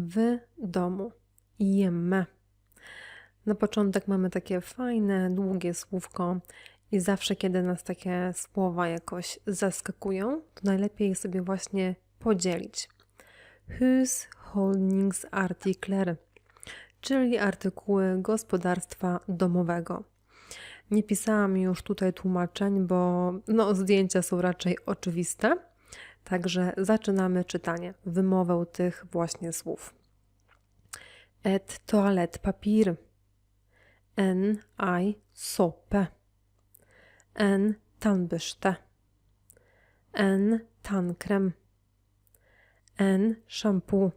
w domu. Jemme. Na początek mamy takie fajne, długie słówko i zawsze, kiedy nas takie słowa jakoś zaskakują, to najlepiej je sobie właśnie podzielić. Hushållningsartikler, czyli artykuły gospodarstwa domowego. Nie pisałam już tutaj tłumaczeń, bo no, zdjęcia są raczej oczywiste. Także zaczynamy czytanie, wymowę tych właśnie słów. Et toalettpapir. En aj såpe. En tannbørste. En tannkrem. En shampoo.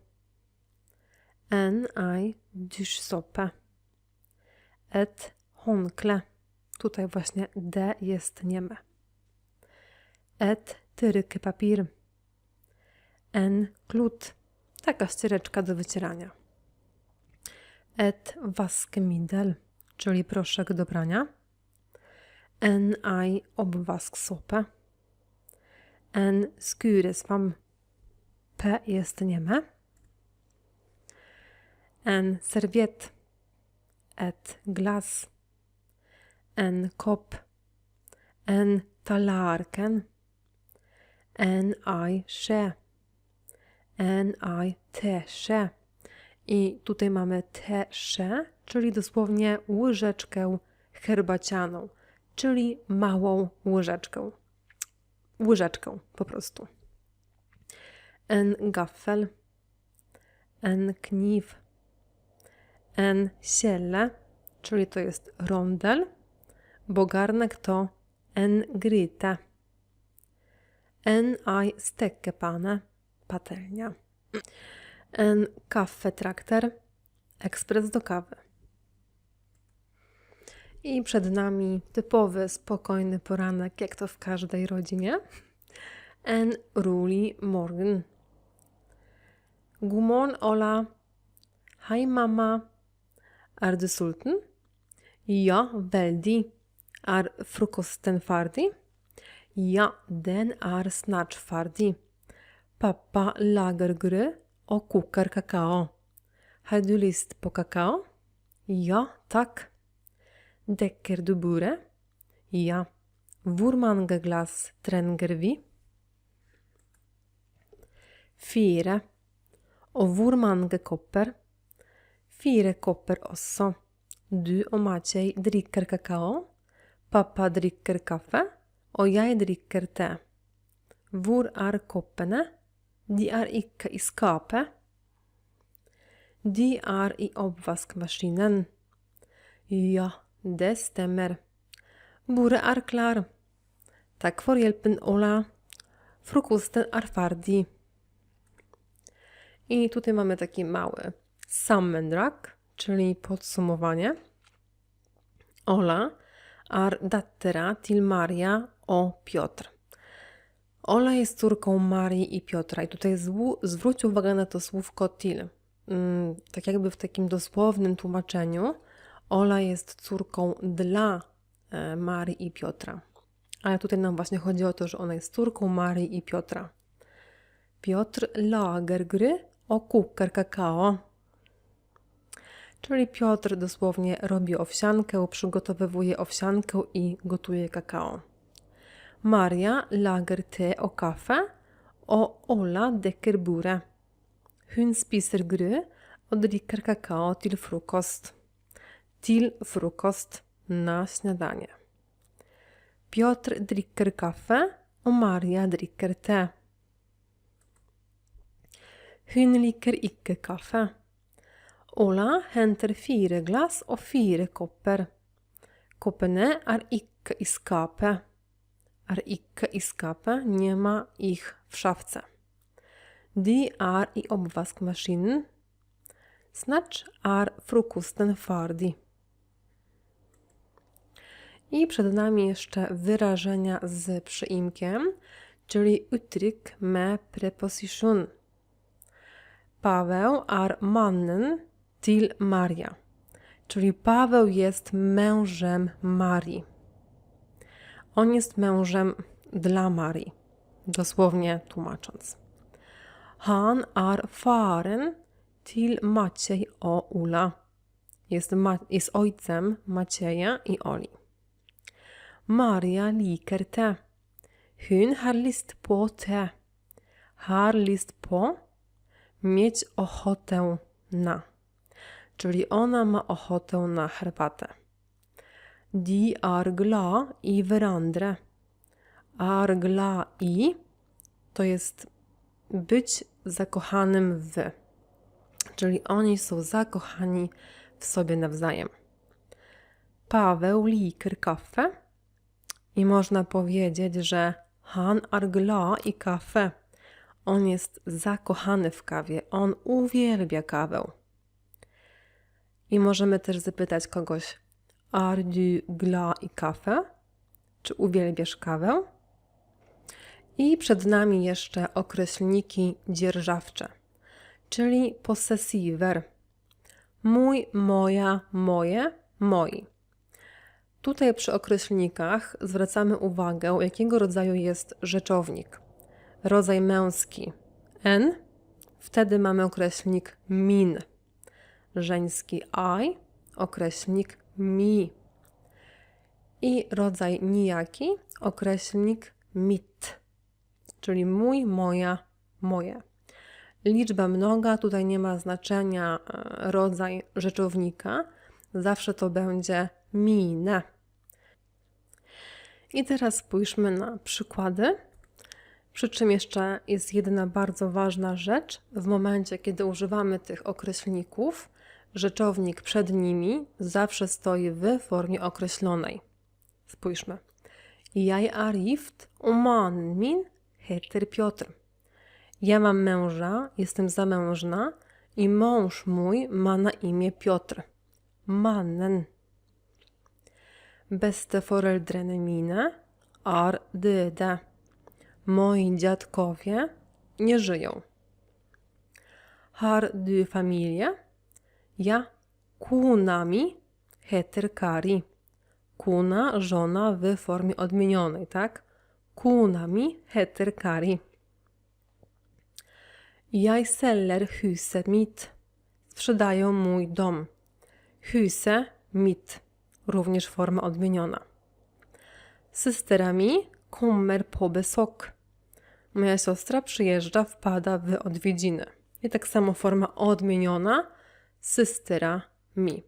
En aj dusjsåpe. Et håndkle. Tutaj właśnie D jest nieme. Et trykkepapir. En klut. Taka ściereczka do wycierania. Et vaskemiddel, czyli proszek do prania. En aj obvasksåpe. En skuresvam. P jest nieme. En serviett. Et glas. En kopp. En tallerken. En aj skje. Teskje. I tutaj mamy tesze, czyli dosłownie łyżeczkę herbacianą, czyli małą łyżeczkę. Łyżeczkę po prostu. En gaffel. En kniw. En sielle, czyli to jest rondel, bo garnek to en gryte. En aj stekepane, patelnia. En kaffetrakter, ekspres do kawy. I przed nami typowy, spokojny poranek, jak to w każdej rodzinie. En rolig morgen. Godmorgen, Ola. Hei, mamma. Er du sulten? Ja, veldig. Er frokosten ferdig? Ja, den er snart ferdig. Pappa lager grøt og koker kakao. Har du lyst på kakao? Ja, takk. Dekker du bordet? Ja. Hvor mange glass trenger vi? Fire. Og hvor mange kopper? Fire kopper også. Du og Maciej drikker kakao. Pappa drikker kaffe, og jeg drikker te. Hvor er koppene? De er ikke i skapet. De er i oppvaskmaskinen. Ja, det stemmer. Bordet er klar. For Ola. Frokosten er ferdig. I tutaj mamy taki mały sammendrag, czyli podsumowanie. Ola är dattera till Maria och Piotr. Ola jest córką Marii i Piotra. I tutaj zwróć uwagę na to słówko til. Mm, tak jakby w takim dosłownym tłumaczeniu Ola jest córką dla e, Marii i Piotra. Ale tutaj nam właśnie chodzi o to, że ona jest córką Marii i Piotra. Piotr lager gry o kuker kakao. Czyli Piotr dosłownie robi owsiankę, przygotowywuje owsiankę i gotuje kakao. Maria lager te og kaffe, og Ola dekker bordet. Hun spiser grøt og drikker kakao til frokost. Til frokost na śniadanie. Pjotr drikker kaffe, og Maria drikker te. Hun liker ikke kaffe. Ola henter fire glass og fire kopper. Koppene er ikke i skapet. Ikke i skapet, nie ma ich w szafce. De er i oppvaskmaskinen. Snart er frokosten ferdig. I przed nami jeszcze wyrażenia z przyimkiem, czyli utryk med preposition. Paweł er mannen til Maria, czyli Paweł jest mężem Marii. On jest mężem dla Marii, dosłownie tłumacząc. Han är faren till Maciej o Ula. Jest, ma- jest ojcem Macieja i Oli. Maria liker te. Hun har lyst på te. Har lyst på mieć ochotę na. Czyli ona ma ochotę na herbatę. De er glad i hverandre. Er glad i to jest być zakochanym w. Czyli oni są zakochani w sobie nawzajem. Paweł liker kafę i można powiedzieć, że han er glad i kafę. On jest zakochany w kawie, on uwielbia kawę. I możemy też zapytać kogoś, are du glad i kafę? Czy uwielbiasz kawę? I przed nami jeszcze określniki dzierżawcze, czyli possessiver. Mój, moja, moje, moi. Tutaj przy określnikach zwracamy uwagę, jakiego rodzaju jest rzeczownik. Rodzaj męski n, wtedy mamy określnik min. Żeński I, określnik mi. I rodzaj nijaki, określnik mit, czyli mój, moja, moje. Liczba mnoga tutaj nie ma znaczenia e, rodzaj rzeczownika, zawsze to będzie mine. I teraz spójrzmy na przykłady. Przy czym jeszcze jest jedna bardzo ważna rzecz. W momencie, kiedy używamy tych określników, rzeczownik przed nimi zawsze stoi w formie określonej. Spójrzmy. Gift och mannen min heter Piotr. Ja mam męża, jestem zamężna i mąż mój ma na imię Piotr. Mannen. Besteforeldrene mine är döda. Moi dziadkowie nie żyją. Har du familię? Ja kunami heter Kari. Kuna, żona w formie odmienionej, tak? Kunami heter Kari. Jag säljer huset mitt. Sprzedają mój dom. Huse mitt. Również forma odmieniona. Systera mi kommer på besök. Moja siostra przyjeżdża, wpada w odwiedziny. I tak samo forma odmieniona systera mi.